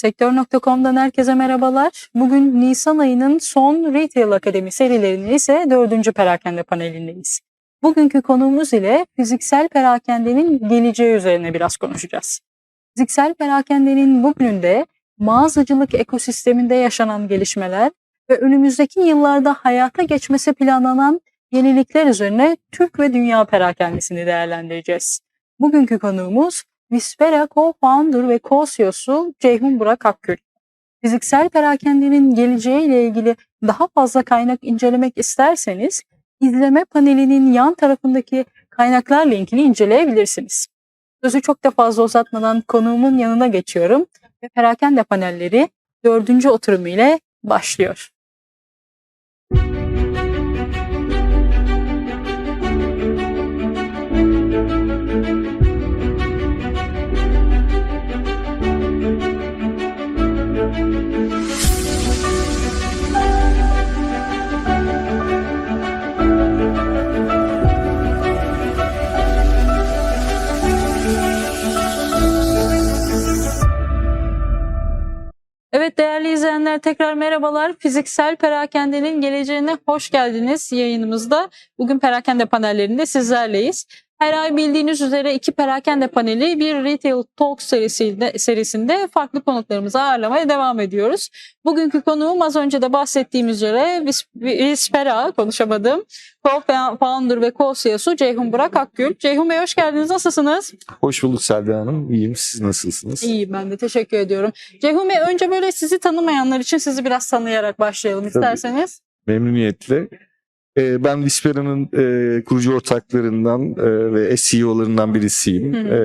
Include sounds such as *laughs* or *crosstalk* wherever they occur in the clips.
Sektör.com'dan herkese merhabalar. Bugün Nisan ayının son Retail Akademi serilerinin ise dördüncü perakende panelindeyiz. Bugünkü konuğumuz ile fiziksel perakendenin geleceği üzerine biraz konuşacağız. Fiziksel perakendenin bugününde mağazacılık ekosisteminde yaşanan gelişmeler ve önümüzdeki yıllarda hayata geçmesi planlanan yenilikler üzerine Türk ve dünya perakendesini değerlendireceğiz. Bugünkü konuğumuz Vispera co-founder ve co-CEO'su Ceyhun Burak Akgül. Fiziksel perakendenin geleceğiyle ilgili daha fazla kaynak incelemek isterseniz izleme panelinin yan tarafındaki kaynaklar linkini inceleyebilirsiniz. Sözü çok da fazla uzatmadan konuğumun yanına geçiyorum ve perakende panelleri dördüncü oturumu ile başlıyor. Evet tekrar merhabalar. Fiziksel perakendenin geleceğine hoş geldiniz yayınımızda. Bugün perakende panellerinde sizlerleyiz. Her ay bildiğiniz üzere iki perakende paneli bir Retail Talk serisinde, serisinde farklı konuklarımızı ağırlamaya devam ediyoruz. Bugünkü konuğum az önce de bahsettiğim üzere Vis- Vispera konuşamadım. Co-founder ve co-CEO'su Ceyhun Burak Akgül. Ceyhun Bey hoş geldiniz. Nasılsınız? Hoş bulduk Selda Hanım. İyiyim. Siz nasılsınız? İyiyim ben de teşekkür ediyorum. Ceyhun Bey önce böyle sizi tanımayanlar için sizi biraz tanıyarak başlayalım isterseniz. Memnuniyetle. Ee, ben Vispera'nın e, kurucu ortaklarından e, ve SEO'larından birisiyim. Hı E,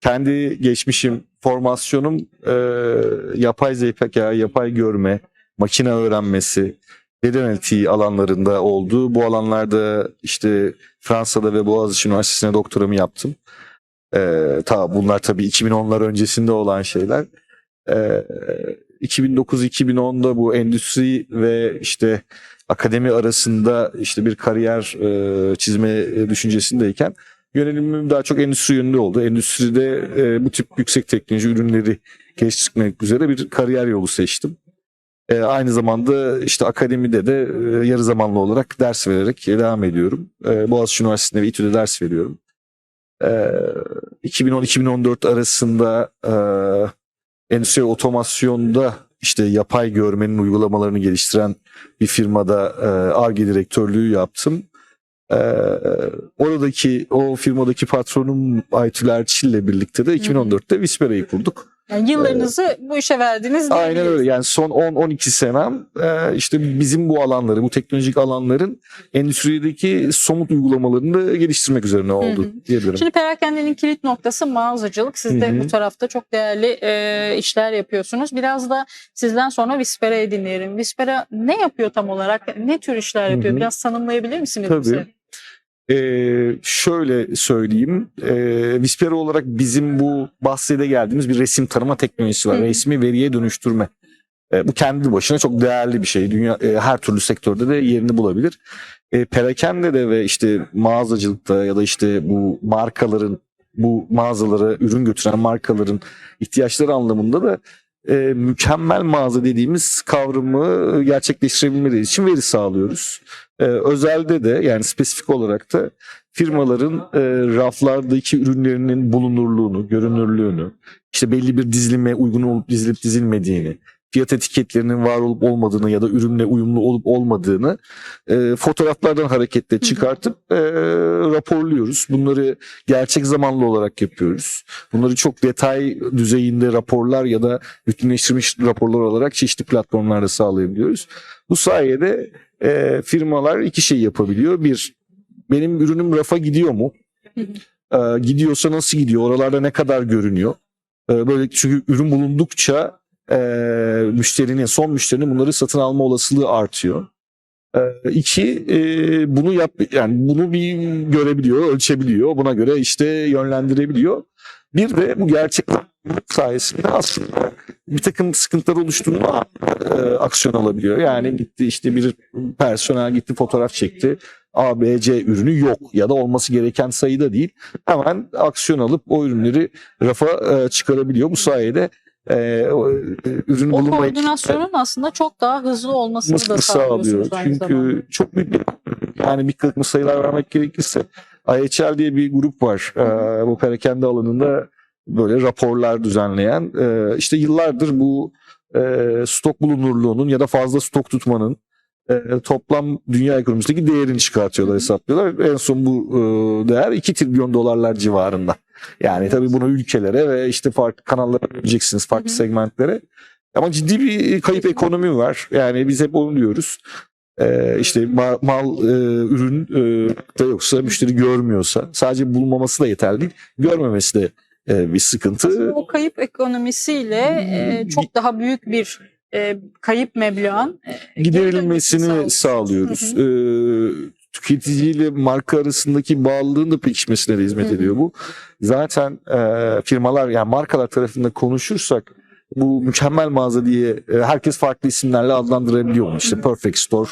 kendi geçmişim, formasyonum e, yapay zeka, yapay görme, makine öğrenmesi, veri analitiği alanlarında oldu. Bu alanlarda işte Fransa'da ve Boğaziçi Üniversitesi'ne doktoramı yaptım. E, ta bunlar tabii 2010'lar öncesinde olan şeyler. E, 2009-2010'da bu endüstri ve işte akademi arasında işte bir kariyer e, çizme e, düşüncesindeyken yönelimim daha çok endüstri yönünde oldu. Endüstride e, bu tip yüksek teknoloji ürünleri geliştirmek üzere bir kariyer yolu seçtim. E, aynı zamanda işte akademide de e, yarı zamanlı olarak ders vererek devam ediyorum. E, Boğaziçi Üniversitesi'nde ve İTÜ'de ders veriyorum. E, 2010-2014 arasında e, endüstri otomasyonda işte yapay görmenin uygulamalarını geliştiren bir firmada e, ARGE direktörlüğü yaptım. E, oradaki o firmadaki patronum Aytül Erçil ile birlikte de 2014'te Vispera'yı kurduk. Yani yıllarınızı bu işe verdiniz. Aynen öyle yani son 10-12 senem e, işte bizim bu alanları bu teknolojik alanların endüstrideki somut uygulamalarını da geliştirmek üzerine oldu Hı hı. diyebilirim. Şimdi perakendenin kilit noktası mağazacılık. Siz de Hı hı. bu tarafta çok değerli e, işler yapıyorsunuz. Biraz da sizden sonra Vispera'yı dinleyelim. Vispera ne yapıyor tam olarak? Ne tür işler yapıyor? Hı hı. Biraz tanımlayabilir misiniz Tabii. bize? Ee, şöyle söyleyeyim. Ee, Vispera olarak bizim bu bahsede geldiğimiz bir resim tanıma teknolojisi var. Hı. Resmi veriye dönüştürme. Ee, bu kendi başına çok değerli bir şey. Dünya e, her türlü sektörde de yerini bulabilir. E, perakende de ve işte mağazacılıkta ya da işte bu markaların bu mağazalara ürün götüren markaların ihtiyaçları anlamında da e, mükemmel mağaza dediğimiz kavramı gerçekleştirebilmeleri için veri sağlıyoruz. E, özelde de yani spesifik olarak da firmaların e, raflardaki ürünlerinin bulunurluğunu, görünürlüğünü, işte belli bir dizilime uygun olup dizilip dizilmediğini, fiyat etiketlerinin var olup olmadığını ya da ürünle uyumlu olup olmadığını e, fotoğraflardan hareketle çıkartıp e, raporluyoruz. Bunları gerçek zamanlı olarak yapıyoruz. Bunları çok detay düzeyinde raporlar ya da bütünleştirilmiş raporlar olarak çeşitli platformlarda sağlayabiliyoruz. Bu sayede e, firmalar iki şey yapabiliyor. Bir, benim ürünüm rafa gidiyor mu? E, gidiyorsa nasıl gidiyor? Oralarda ne kadar görünüyor? E, böyle çünkü ürün bulundukça e, müşterinin, son müşterinin bunları satın alma olasılığı artıyor. E, iki, e, bunu yap, yani bunu bir görebiliyor, ölçebiliyor. Buna göre işte yönlendirebiliyor. Bir de bu gerçekten sayesinde aslında bir takım sıkıntılar oluştuğunda e, aksiyon alabiliyor. Yani gitti işte bir personel gitti fotoğraf çekti. A, B, C ürünü yok ya da olması gereken sayıda değil. Hemen aksiyon alıp o ürünleri rafa e, çıkarabiliyor. Bu sayede e, o, e, ürün O bulunmayı koordinasyonun aslında çok daha hızlı olmasını da sağlıyor. Çünkü zamanda. çok büyük bir, yani bir kısmı sayılar vermek gerekirse IHL diye bir grup var. Ee, bu perakende alanında böyle raporlar düzenleyen e, işte yıllardır bu e, stok bulunurluğunun ya da fazla stok tutmanın e, toplam dünya ekonomisindeki değerini çıkartıyorlar, hesaplıyorlar. En son bu e, değer 2 trilyon dolarlar civarında. Yani tabii bunu ülkelere ve işte farklı kanallara böleceksiniz, farklı Hı hı. segmentlere. Ama ciddi bir kayıp ekonomi var. Yani biz hep onu diyoruz. Ee, işte ma- mal, e, ürün e, da yoksa müşteri görmüyorsa sadece bulmaması da yeterli değil. Görmemesi de e, bir sıkıntı. O kayıp ekonomisiyle e, çok daha büyük bir e, kayıp meblağın e, Giderilmesini sağlıyoruz. Hı hı. Ee, tüketiciyle marka arasındaki bağlılığın da pekişmesine de hizmet Hı hı. ediyor bu. Zaten e, firmalar yani markalar tarafında konuşursak bu mükemmel mağaza diye e, herkes farklı isimlerle adlandırabiliyor onu. İşte Perfect Store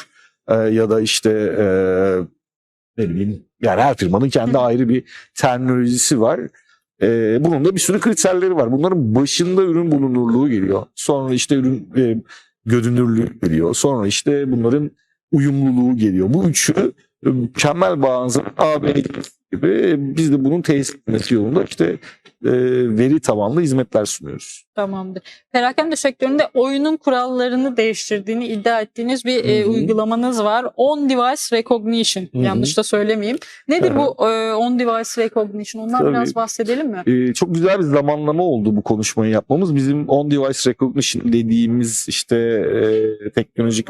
e, ya da işte e, ne bileyim yani her firmanın kendi ayrı bir terminolojisi var. E, bunun da bir sürü kriterleri var. Bunların başında ürün bulunurluğu geliyor. Sonra işte ürün e, görünürlüğü geliyor. Sonra işte bunların uyumluluğu geliyor. Bu üçü e, mükemmel bazı AB gibi biz de bunun tesis etmesi yolunda işte e, veri tabanlı hizmetler sunuyoruz. Tamamdır. Perakende sektöründe oyunun kurallarını değiştirdiğini iddia ettiğiniz bir e, uygulamanız var. On Device Recognition. Hı hı. Yanlış da söylemeyeyim. Nedir Hı bu e, On Device Recognition? Ondan Tabii. biraz bahsedelim mi? Ee, çok güzel bir zamanlama oldu bu konuşmayı yapmamız. Bizim on device recognition dediğimiz işte e, teknolojik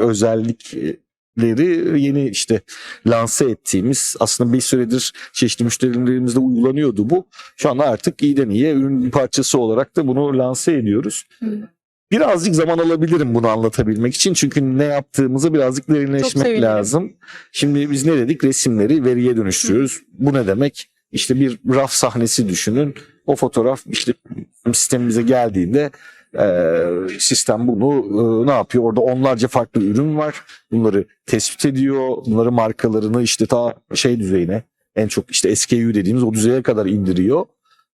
özellikleri yeni işte lanse ettiğimiz aslında bir süredir çeşitli müşterilerimizde uygulanıyordu bu. Şu anda artık iyiden iyiye ürün parçası olarak da bunu lanse ediyoruz. Birazcık zaman alabilirim bunu anlatabilmek için. Çünkü ne yaptığımızı birazcık derinleşmek sevinirim. lazım. Şimdi biz ne dedik? Resimleri veriye dönüştürüyoruz. Bu ne demek? İşte bir raf sahnesi düşünün. O fotoğraf işte sistemimize geldiğinde e, sistem bunu e, ne yapıyor? Orada onlarca farklı ürün var. Bunları tespit ediyor. Bunları markalarını işte ta şey düzeyine en çok işte SKU dediğimiz o düzeye kadar indiriyor.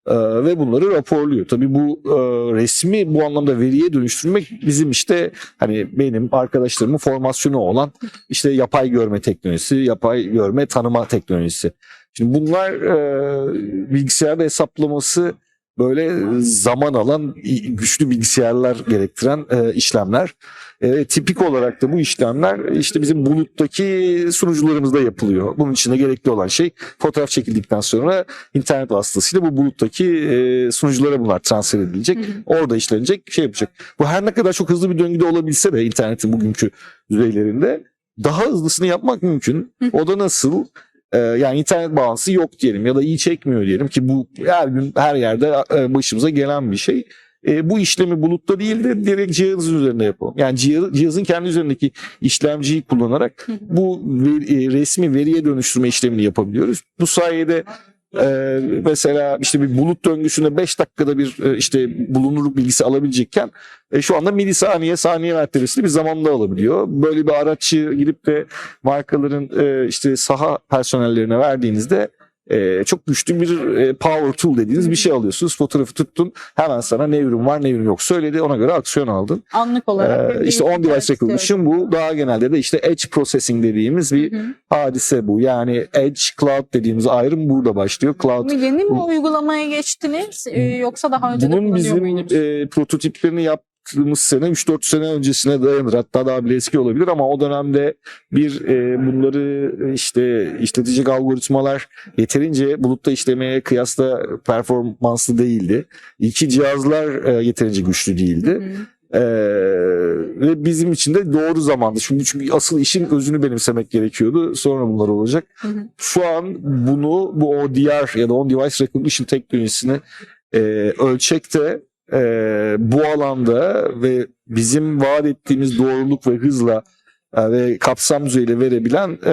E, ve bunları raporluyor. Tabii bu e, resmi bu anlamda veriye dönüştürmek bizim işte hani benim arkadaşlarımın formasyonu olan işte yapay görme teknolojisi, yapay görme tanıma teknolojisi. Şimdi bunlar e, bilgisayarda hesaplaması böyle zaman alan güçlü bilgisayarlar gerektiren e, işlemler. E, tipik olarak da bu işlemler işte bizim buluttaki sunucularımızda yapılıyor. Bunun için de gerekli olan şey fotoğraf çekildikten sonra internet vasıtasıyla bu buluttaki e, sunuculara bunlar transfer edilecek. Hı hı. Orada işlenecek şey yapacak. Bu her ne kadar çok hızlı bir döngüde olabilse de internetin bugünkü düzeylerinde daha hızlısını yapmak mümkün. Hı. O da nasıl? Ee, yani internet bağlantısı yok diyelim ya da iyi çekmiyor diyelim ki bu her gün her yerde e, başımıza gelen bir şey. E, bu işlemi bulutta değil de direkt cihazın üzerinde yapalım. Yani cihaz- cihazın kendi üzerindeki işlemciyi kullanarak bu veri- e, resmi veriye dönüştürme işlemini yapabiliyoruz. Bu sayede e, mesela işte bir bulut döngüsünde 5 dakikada bir e, işte bulunurluk bilgisi alabilecekken e, şu anda milisaniye saniye mertebesinde bir zamanda alabiliyor. Böyle bir araççı gidip de markaların e, işte saha personellerine verdiğinizde e, çok güçlü bir e, power tool dediğiniz bir şey alıyorsunuz. Fotoğrafı tuttun hemen sana ne ürün var ne ürün yok söyledi ona göre aksiyon aldın. Anlık olarak. Ee, bir işte on device recognition bu daha genelde de işte edge processing dediğimiz bir Hı hı. hadise bu. Yani edge cloud dediğimiz ayrım burada başlıyor. Cloud yeni mi uygulamaya geçtiniz e, yoksa daha önce de bunun kullanıyor bizim muydunuz? e, prototiplerini yaptığımız sene 3-4 sene öncesine dayanır. Hatta daha bile eski olabilir ama o dönemde bir e, bunları e, işte işletecek algoritmalar yeterince bulutta işlemeye kıyasla performanslı değildi. İki cihazlar e, yeterince güçlü değildi. Hı. Ee, ve bizim için de doğru zamandı. Çünkü, çünkü asıl işin özünü benimsemek gerekiyordu. Sonra bunlar olacak. Hı hı. Şu an bunu bu ODR ya da On Device Recognition teknolojisini e, ölçekte e, bu alanda ve bizim vaat ettiğimiz doğruluk ve hızla e, ve kapsam düzeyiyle verebilen e,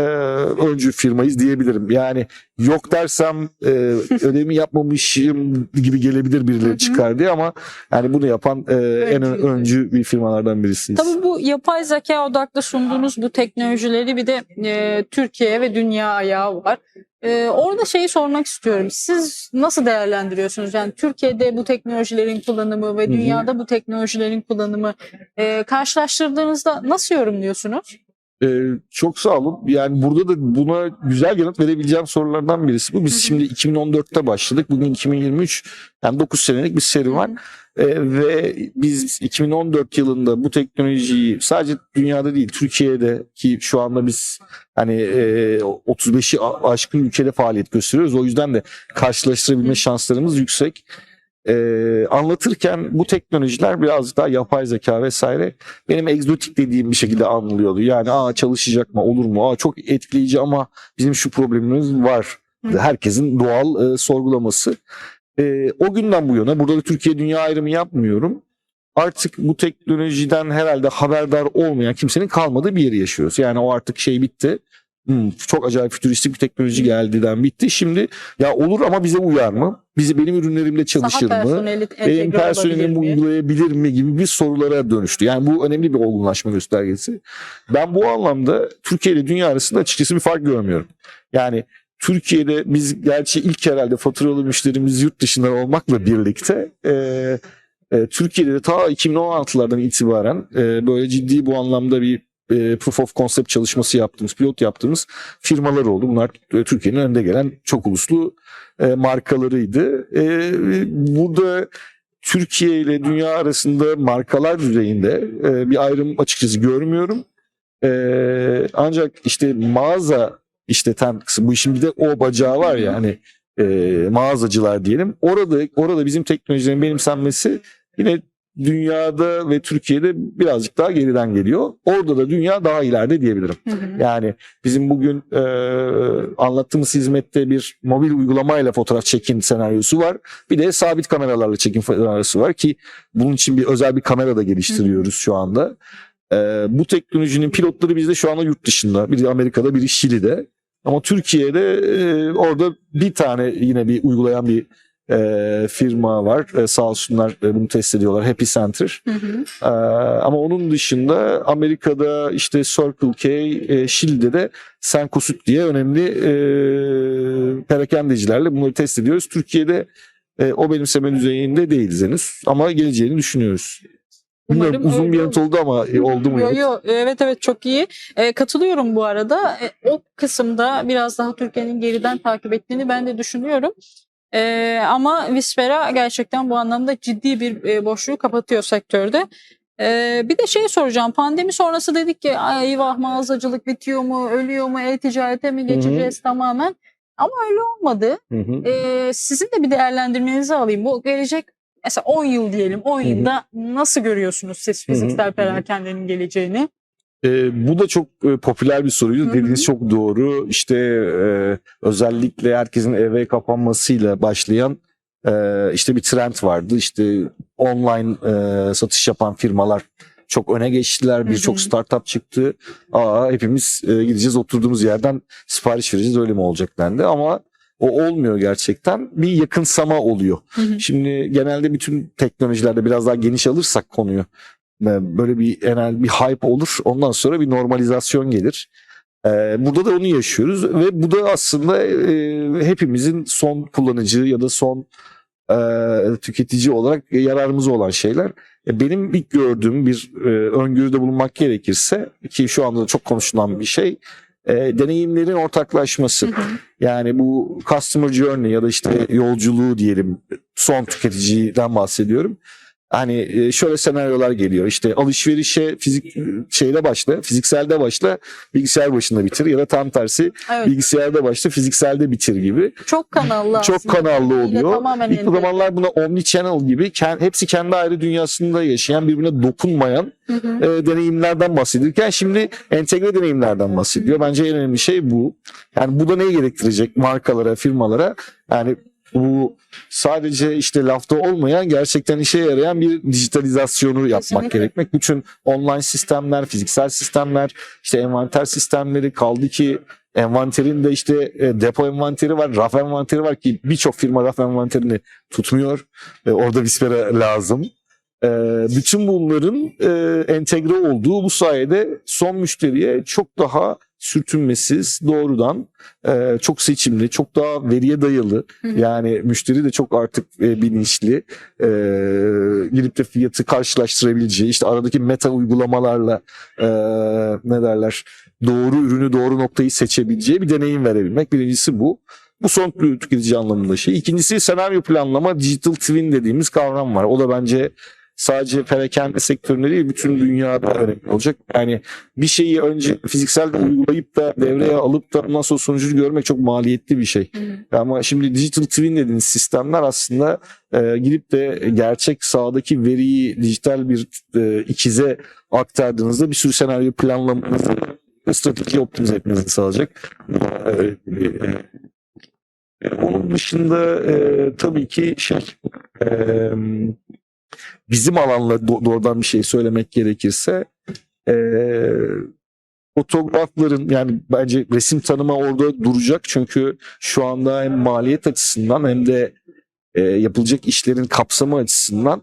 öncü firmayız diyebilirim. Yani yok dersem e, *laughs* ödevimi yapmamışım gibi gelebilir birileri çıkar diye ama yani bunu yapan e, en Öncü. bir firmalardan birisiyiz. Tabii bu yapay zeka odaklı sunduğunuz bu teknolojileri bir de e, Türkiye ve dünya ayağı var. E, orada şeyi sormak istiyorum. Siz nasıl değerlendiriyorsunuz? Yani Türkiye'de bu teknolojilerin kullanımı ve dünyada bu teknolojilerin kullanımı e, karşılaştırdığınızda nasıl yorumluyorsunuz? Ee, çok sağ olun. Yani burada da buna güzel yanıt verebileceğim sorulardan birisi bu. Hı Biz hı. şimdi 2014'te başladık. Bugün 2023. Yani 9 senelik bir seri var. Ee, ve biz 2014 yılında bu teknolojiyi sadece dünyada değil Türkiye'de ki şu anda biz hani e, 35'i a- aşkın ülkede faaliyet gösteriyoruz. O yüzden de karşılaştırabilme Hı. şanslarımız yüksek. Ee, anlatırken bu teknolojiler birazcık daha yapay zeka vesaire benim egzotik dediğim bir şekilde anlıyordu. Yani aa çalışacak mı olur mu? Aa çok etkileyici ama bizim şu problemimiz var. Herkesin doğal e, sorgulaması. E, o günden bu yana burada da Türkiye dünya ayrımı yapmıyorum. Artık bu teknolojiden herhalde haberdar olmayan kimsenin kalmadığı bir yeri yaşıyoruz. Yani o artık şey bitti. Hmm, çok acayip fütüristik bir teknoloji geldiden bitti. Şimdi ya olur ama bize uyar mı? Bizi benim ürünlerimde çalışır Saha mı? benim personelim mi? uygulayabilir mi gibi bir sorulara dönüştü. Yani bu önemli bir olgunlaşma göstergesi. Ben bu anlamda Türkiye ile dünya arasında açıkçası bir fark görmüyorum. Yani Türkiye'de biz gerçi ilk herhalde faturalı müşterimiz yurt dışından olmakla birlikte e, e, Türkiye'de de ta 2016'lardan itibaren e, böyle ciddi bu anlamda bir e, proof of concept çalışması yaptığımız, pilot yaptığımız firmalar oldu. Bunlar e, Türkiye'nin önde gelen çok uluslu e, markalarıydı. E, burada Türkiye ile dünya arasında markalar düzeyinde e, bir ayrım açıkçası görmüyorum. E, ancak işte mağaza işleten kısım bu işin bir de o bacağı var ya hani e, mağazacılar diyelim. Orada orada bizim teknolojilerin benimsenmesi yine dünyada ve Türkiye'de birazcık daha geriden geliyor. Orada da dünya daha ileride diyebilirim. Hı hı. Yani bizim bugün e, anlattığımız hizmette bir mobil uygulamayla fotoğraf çekin senaryosu var. Bir de sabit kameralarla çekim senaryosu var ki bunun için bir özel bir kamera da geliştiriyoruz şu anda. E, bu teknolojinin pilotları bizde şu anda yurt dışında. Biri Amerika'da, biri Şili'de. Ama Türkiye'de e, orada bir tane yine bir uygulayan bir e, firma var. E, sağ olsunlar e, bunu test ediyorlar. Happy Center. Hı hı. Ee, ama onun dışında Amerika'da işte Circle K, e, Şili'de de Cencosud diye önemli e, perakendecilerle bunları test ediyoruz. Türkiye'de e, o benimseme düzeyinde değiliz henüz ama geleceğini düşünüyoruz. Bilmiyorum Umarım uzun öyle bir yanıt oldu ama e, oldu mu? Yo, yanıt? yo, evet evet çok iyi. E, katılıyorum bu arada. E, o kısımda biraz daha Türkiye'nin geriden takip ettiğini ben de düşünüyorum. E, ama Vispera gerçekten bu anlamda ciddi bir e, boşluğu kapatıyor sektörde. E, bir de şey soracağım. Pandemi sonrası dedik ki eyvah mağazacılık bitiyor mu, ölüyor mu, e-ticarete mi geçeceğiz tamamen. Ama öyle olmadı. Hı hı. E, sizin de bir değerlendirmenizi alayım. Bu gelecek mesela 10 yıl diyelim. 10 Hı hı. yılda nasıl görüyorsunuz siz hı, fiziksel hı. perakendenin geleceğini? E, bu da çok e, popüler bir soruydu. Hı hı. Dediğiniz çok doğru. İşte e, özellikle herkesin eve kapanmasıyla başlayan e, işte bir trend vardı. İşte online e, satış yapan firmalar çok öne geçtiler. Birçok startup çıktı. Aa hepimiz e, gideceğiz oturduğumuz yerden sipariş vereceğiz öyle mi olacak dendi ama o olmuyor gerçekten. Bir yakınsama oluyor. Hı hı. Şimdi genelde bütün teknolojilerde biraz daha geniş alırsak konuyu böyle bir genel bir hype olur. Ondan sonra bir normalizasyon gelir. E, Burada da onu yaşıyoruz ve bu da aslında e, hepimizin son kullanıcı ya da son e, tüketici olarak yararımıza olan şeyler. E, Benim ilk gördüğüm bir öngörüde bulunmak gerekirse ki şu anda da çok konuşulan bir şey deneyimlerin ortaklaşması. Hı hı. Yani bu customer journey ya da işte yolculuğu diyelim son tüketiciden bahsediyorum. Hani e, şöyle senaryolar geliyor. İşte alışverişe fizik şeyde başla, fizikselde başla, bilgisayar başında bitir ya da tam tersi Evet, bilgisayarda başla, fizikselde bitir gibi. çok kanallı Çok aslında. kanallı oluyor. İlk zamanlar buna omni channel gibi hepsi kendi ayrı dünyasında yaşayan birbirine dokunmayan Hı hı. e, deneyimlerden bahsedilirken şimdi entegre deneyimlerden bahsediyor. Bence en önemli şey bu. Yani bu da neyi gerektirecek markalara, firmalara? Yani bu sadece işte lafta olmayan gerçekten işe yarayan bir dijitalizasyonu yapmak Kesinlikle. gerekmek. Bütün online sistemler, fiziksel sistemler, işte envanter sistemleri kaldı ki envanterinde işte e, depo envanteri var, raf envanteri var ki birçok firma raf envanterini tutmuyor. Orada Vispera lazım. E, bütün bunların e, entegre olduğu bu sayede son müşteriye çok daha sürtünmesiz, doğrudan, e, çok seçimli, çok daha veriye dayalı. Yani müşteri de çok artık e, bilinçli. E, girip de fiyatı karşılaştırabileceği, işte aradaki meta uygulamalarla e, ne derler doğru ürünü, doğru noktayı seçebileceği bir deneyim verebilmek. Birincisi bu. Bu son tüketici anlamında şey. İkincisi senaryo planlama, digital twin dediğimiz kavram var. O da bence sadece perakende sektöründe değil bütün dünyada önemli olacak. Yani bir şeyi önce fiziksel uygulayıp da devreye alıp da ondan sonra sonucunu görmek çok maliyetli bir şey. Ama şimdi digital twin dediğiniz sistemler aslında e, gidip de gerçek sahadaki veriyi dijital bir e, ikize aktardığınızda bir sürü senaryo planlamanızı strateji optimize etmenizi sağlayacak. E, e, onun dışında e, tabii ki şey e, bizim alanla do- doğrudan bir şey söylemek gerekirse e, fotoğrafların yani bence resim tanıma orada duracak çünkü şu anda hem maliyet açısından hem de e, yapılacak işlerin kapsamı açısından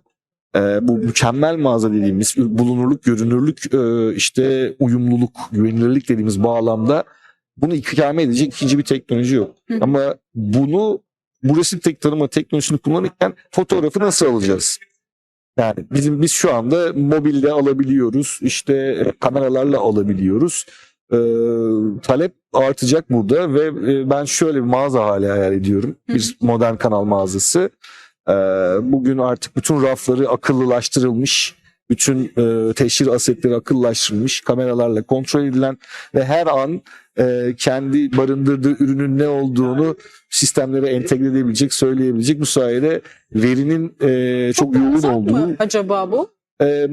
e, bu mükemmel mağaza dediğimiz bulunurluk, görünürlük, e, işte uyumluluk, güvenilirlik dediğimiz bağlamda bunu ikame edecek ikinci bir teknoloji yok. Hı. Ama bunu bu resim tek tanıma teknolojisini kullanırken fotoğrafı nasıl alacağız? Yani bizim biz şu anda mobilde alabiliyoruz, işte e, kameralarla alabiliyoruz. Ee, talep artacak burada ve e, ben şöyle bir mağaza hali hayal ediyorum. Bir modern kanal mağazası. Ee, bugün artık bütün rafları akıllılaştırılmış, bütün e, teşhir asetleri akıllaştırılmış, kameralarla kontrol edilen ve her an e, kendi barındırdığı ürünün ne olduğunu sistemlere entegre edebilecek, söyleyebilecek. Bu sayede verinin e, çok yoğun Uzak olduğu. mı acaba bu? e,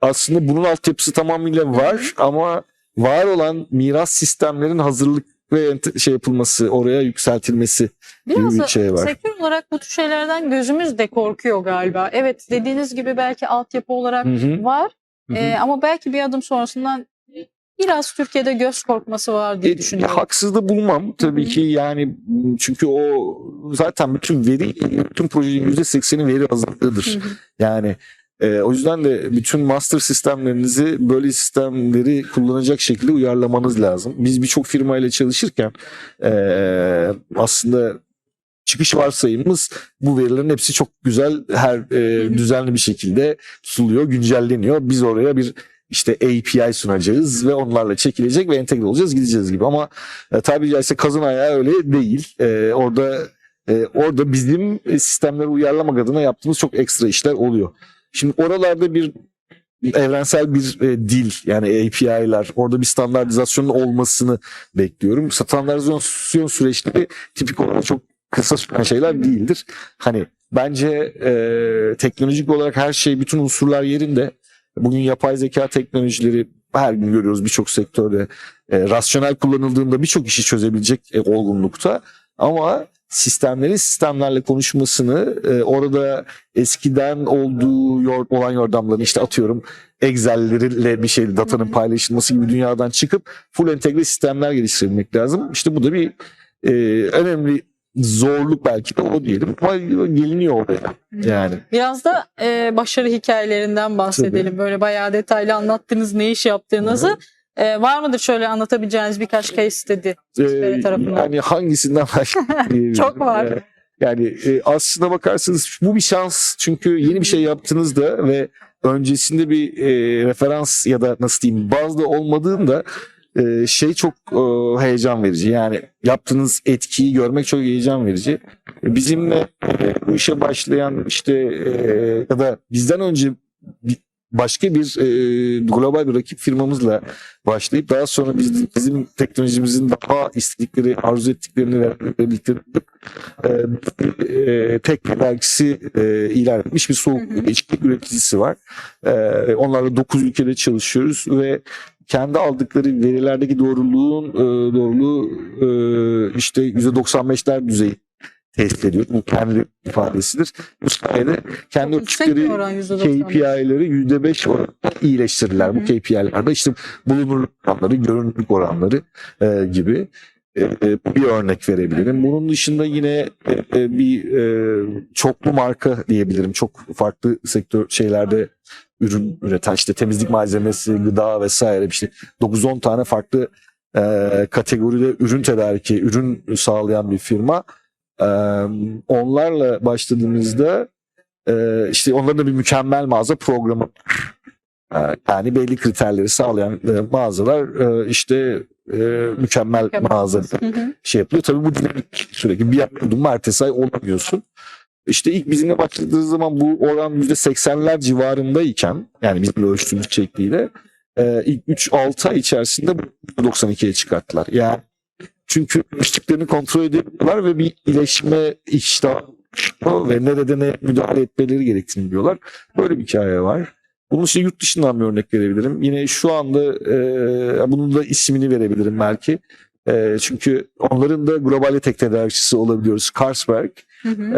aslında bunun altyapısı tamamıyla var ama var olan miras sistemlerin hazırlık ve şey yapılması, oraya yükseltilmesi Biraz bir da şey var. sektör olarak bu tür şeylerden gözümüz de korkuyor galiba. Evet dediğiniz gibi belki altyapı olarak Hı hı, var hı hı. Ee, ama belki bir adım sonrasından biraz Türkiye'de göz korkması var diye E, düşünüyorum. haksız da bulmam tabii Hı hı. ki yani çünkü o zaten bütün veri, bütün projenin yüzde sekseni veri hazırlığıdır. Hı hı. Yani e, o yüzden de bütün master sistemlerinizi böyle sistemleri kullanacak şekilde uyarlamanız lazım. Biz birçok firmayla çalışırken e, aslında çıkış varsayımımız bu verilerin hepsi çok güzel her e, düzenli bir şekilde tutuluyor, güncelleniyor. Biz oraya bir işte API sunacağız ve onlarla çekilecek ve entegre olacağız gideceğiz gibi ama e, tabiri caizse kazın ayağı öyle değil. E, orada e, orada bizim sistemleri uyarlamak adına yaptığımız çok ekstra işler oluyor. Şimdi oralarda bir evrensel bir e, dil yani API'ler orada bir standartizasyonun olmasını bekliyorum. Standartizasyon süreçleri tipik olarak çok kısa süren şeyler değildir. Hani bence e, teknolojik olarak her şey bütün unsurlar yerinde. Bugün yapay zeka teknolojileri her gün görüyoruz birçok sektörde e, rasyonel kullanıldığında birçok işi çözebilecek e, olgunlukta. Ama sistemlerin sistemlerle konuşmasını e, orada eskiden olduğu yor- olan yordamların işte atıyorum Excel'leriyle bir şey datanın paylaşılması gibi dünyadan çıkıp full entegre sistemler geliştirmek lazım. İşte bu da bir e, önemli zorluk belki de o diyelim ama geliniyor oraya yani. Biraz da e, başarı hikayelerinden bahsedelim. Böyle bayağı detaylı anlattınız ne iş yaptığınızı. E, var mıdır şöyle anlatabileceğiniz birkaç case study? Vispera Ee, tarafından. yani hangisinden başlayayım? *laughs* Çok var. Ee, Yani e, aslına bakarsanız bu bir şans çünkü yeni bir şey yaptığınızda ve öncesinde bir e, referans ya da nasıl diyeyim bazda olmadığında e, şey çok e, heyecan verici. Yani yaptığınız etkiyi görmek çok heyecan verici. Bizimle e, bu işe başlayan işte e, ya da bizden önce başka bir e, global bir rakip firmamızla başlayıp daha sonra biz, bizim teknolojimizin daha istedikleri, arzu ettiklerini verdiklerini e, e, tek dergisi e, ilan etmiş bir soğuk içki üreticisi var. E, onlarla 9 ülkede çalışıyoruz ve kendi aldıkları verilerdeki doğruluğun e, doğruluğu e, işte %95'ler düzeyi tesis ediyor. Bu kendi ifadesidir. Bu sayede kendi ölçtükleri oran %95. KPI'leri %5 oranında iyileştirdiler. Hı Bu. KPI'lerde işte bulunurluk oranları, görünürlük oranları e, gibi e, e, bir örnek verebilirim. Bunun dışında yine e, bir çoklu marka diyebilirim. Çok farklı sektör şeylerde ürün üreten işte temizlik malzemesi, gıda vesaire işte 9-10 tane farklı e, kategoride ürün tedariki, ürün sağlayan bir firma. E, onlarla başladığımızda e, işte onların da bir mükemmel mağaza programı yani belli kriterleri sağlayan mağazalar işte mükemmel mağaza şey yapıyor. Tabii bu dinamik sürekli bir yapıyordun ertesi ay olamıyorsun. İşte ilk bizimle başladığı zaman bu oran %80'ler civarındayken yani bizim ölçtüğümüz şekliyle e, ilk 3-6 ay içerisinde bu %92'ye çıkarttılar. Yani çünkü müşterilerini kontrol ediyorlar ve bir iyileşme iştahı ve nerede ne müdahale etmeleri gerektiğini biliyorlar. Böyle bir hikaye var. Bunun için yurt dışından bir örnek verebilirim. Yine şu anda e, bunun da ismini verebilirim belki. E, çünkü onların da global tek tedarikçisi olabiliyoruz. Carlsberg. Hı hı.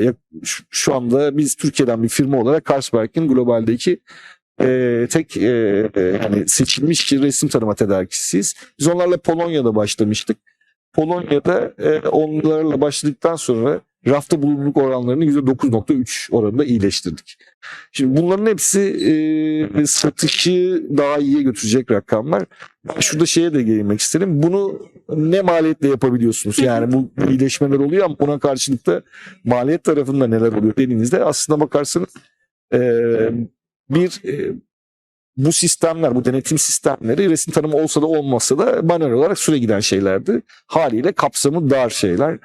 E, şu- anda biz Türkiye'den bir firma olarak Carlsberg'in globaldeki e, tek e, yani seçilmiş resim tarıma tedarikçisiyiz. Biz onlarla Polonya'da başlamıştık. Polonya'da e, onlarla başladıktan sonra rafta bulunurluk oranlarını %9.3 oranında iyileştirdik. Şimdi bunların hepsi e, satışı daha iyiye götürecek rakamlar. Şurada şeye de değinmek isterim. Bunu ne maliyetle yapabiliyorsunuz? Yani bu iyileşmeler oluyor ama buna karşılık da maliyet tarafında neler oluyor dediğinizde aslında bakarsanız e, bir e, bu sistemler, bu denetim sistemleri resim tanımı olsa da olmasa da manuel olarak süre giden şeylerdi. Haliyle kapsamı dar şeyler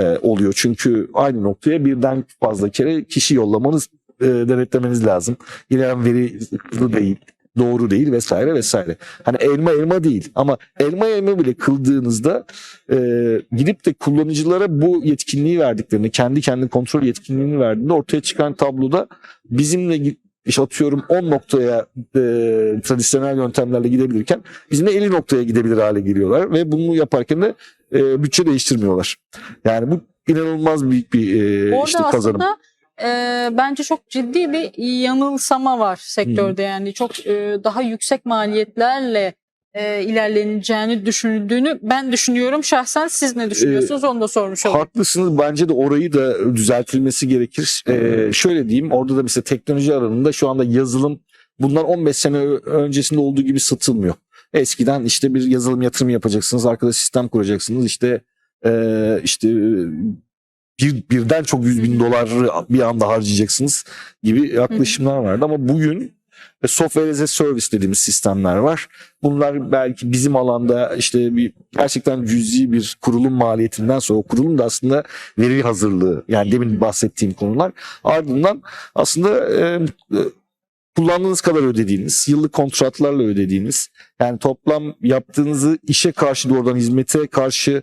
e, oluyor. Çünkü aynı noktaya birden fazla kere kişi yollamanız, e, denetlemeniz lazım. Gelen veri değil, doğru değil vesaire vesaire. Hani elma elma değil ama elma elma bile kıldığınızda e, gidip de kullanıcılara bu yetkinliği verdiklerini, kendi kendi kontrol yetkinliğini verdiğinde ortaya çıkan tabloda bizimle işte atıyorum 10 noktaya e, tradisyonel yöntemlerle gidebilirken bizimle 50 noktaya gidebilir hale geliyorlar ve bunu yaparken de e, bütçe değiştirmiyorlar. Yani bu inanılmaz büyük bir e, Orada işte kazanım. aslında e, bence çok ciddi bir yanılsama var sektörde yani çok e, daha yüksek maliyetlerle e, ilerleneceğini düşünüldüğünü ben düşünüyorum şahsen siz ne düşünüyorsunuz onu da sormuş olayım. Haklısınız. Bence de orayı da düzeltilmesi gerekir. Ee, şöyle diyeyim. Orada da mesela teknoloji alanında şu anda yazılım bundan 15 sene öncesinde olduğu gibi satılmıyor. Eskiden işte bir yazılım yatırımı yapacaksınız. Arkada sistem kuracaksınız. İşte ee, işte bir, birden çok 100 bin doları bir anda harcayacaksınız gibi yaklaşımlar vardı. Ama bugün e, software as a service dediğimiz sistemler var. Bunlar belki bizim alanda işte bir gerçekten cüzi bir kurulum maliyetinden sonra o kurulum da aslında veri hazırlığı yani demin bahsettiğim konular ardından aslında e, e, kullandığınız kadar ödediğiniz, yıllık kontratlarla ödediğiniz yani toplam yaptığınızı işe karşı doğrudan hizmete karşı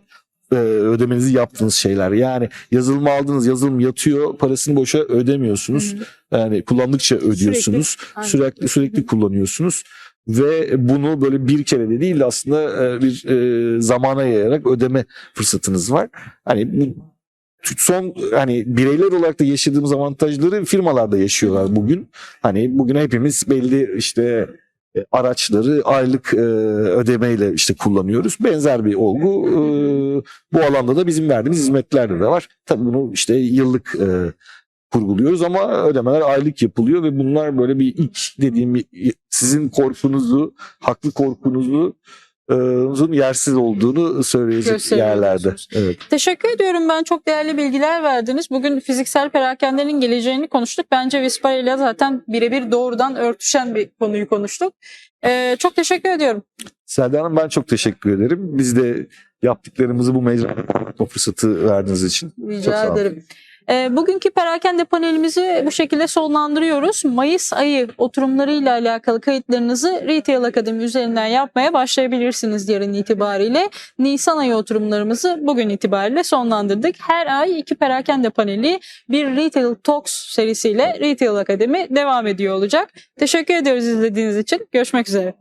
e, ödemenizi yaptığınız şeyler. Yani yazılım aldınız, yazılım yatıyor, parasını boşa ödemiyorsunuz. Hı hı. Yani kullandıkça ödüyorsunuz. Aynen. Sürekli sürekli kullanıyorsunuz ve bunu böyle bir kere de değil de aslında e, bir e, zamana yayarak ödeme fırsatınız var. Hani bu son hani bireyler olarak da yaşadığımız avantajları firmalar da yaşıyorlar bugün. Hani bugün hepimiz belli işte e, araçları aylık e, ödemeyle işte kullanıyoruz. Benzer bir olgu e, bu alanda da bizim verdiğimiz hizmetlerde de var. Tabii bunu işte yıllık e, kurguluyoruz ama ödemeler aylık yapılıyor ve bunlar böyle bir ilk dediğim sizin korkunuzu, haklı korkunuzu yersiz olduğunu söyleyecek yerlerde. Evet. Teşekkür ediyorum. Ben çok değerli bilgiler verdiniz. Bugün fiziksel perakendenin geleceğini konuştuk. Bence Vispar ile zaten birebir doğrudan örtüşen bir konuyu konuştuk. Ee, çok teşekkür ediyorum. Selda Hanım ben çok teşekkür ederim. Biz de yaptıklarımızı bu mecrada o fırsatı verdiğiniz için. Çok Rica sağ olun. ederim. Ee, bugünkü perakende panelimizi bu şekilde sonlandırıyoruz. Mayıs ayı oturumlarıyla alakalı kayıtlarınızı Retail Akademi üzerinden yapmaya başlayabilirsiniz yarın itibariyle. Nisan ayı oturumlarımızı bugün itibariyle sonlandırdık. Her ay iki perakende paneli bir Retail Talks serisiyle Retail Akademi devam ediyor olacak. Teşekkür ediyoruz izlediğiniz için. Görüşmek üzere.